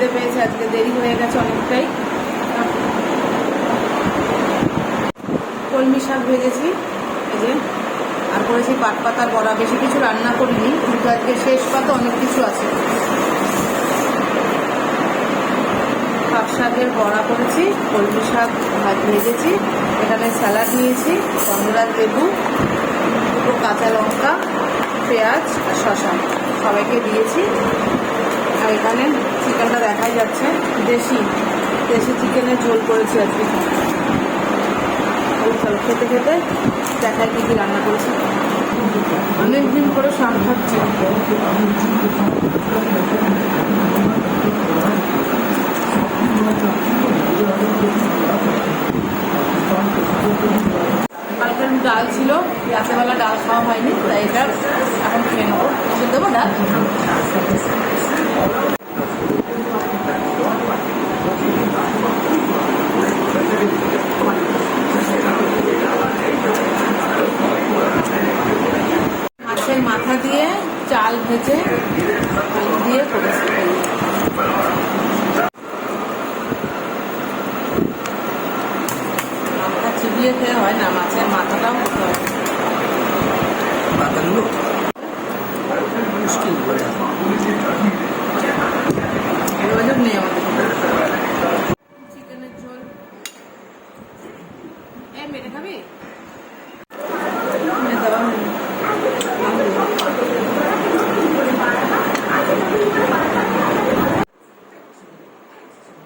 খিদে পেয়েছে, আজকে দেরি হয়ে গেছে অনেকটাই। কলমি শাক ভেজেছি, এই যে। আর করেছি পাট পাতার বড়া। বেশি কিছু রান্না করিনি, কিন্তু আজকে শেষ পাতা অনেক কিছু আছে। পাট শাকের বড়া করেছি, কলমি শাক ভাত ভেজেছি, এখানে স্যালাড নিয়েছি গন্ধরাজ লেবু, দুটো কাঁচা লঙ্কা, পেঁয়াজ আর শশা সবাইকে দিয়েছি। আর এখানে চিকেনটা দেখাই যাচ্ছে। দেশি দেশি চিকেনের ঝোল করেছি আজকে। খেতে খেতে দেখায় কী কী রান্না করেছি। অনেকদিন করে শাক ডাল ছিল রাতেবেলা ডাল খাওয়া হয়নি, তাই এটা এখন খেয়ে নেব। ওষুধ দেবো, ডাল? মাছের মাথা দিয়ে চাল ভেজে দিয়ে করেছি। মাথা খেয়ে হয় না, মাছের মাথাটাও খেতে হয় পাতাগুলো মুশকিল করে যোগাযোগ নেই আমাদের। চিকেনের ঝোল। এ মেরে খাবি? এ দেওয়া হয়নি।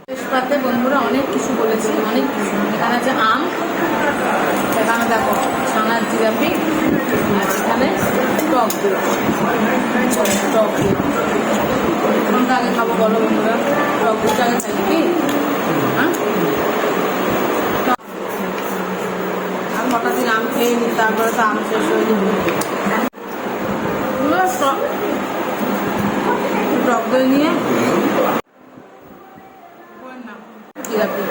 তেজপাতে বন্ধুরা অনেক কিছু বলেছি অনেক কিছু। এখানে আছে আম এখানে দেখো ছানার জিলাপি টক দই আগে হ্যাঁ? কটা দিন খেয়ে নি তারপরে তো আম শেষ হয়ে যাবে টক দই নিয়ে জিলাপি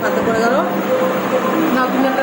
পাতা পড়ে গেল না তুমি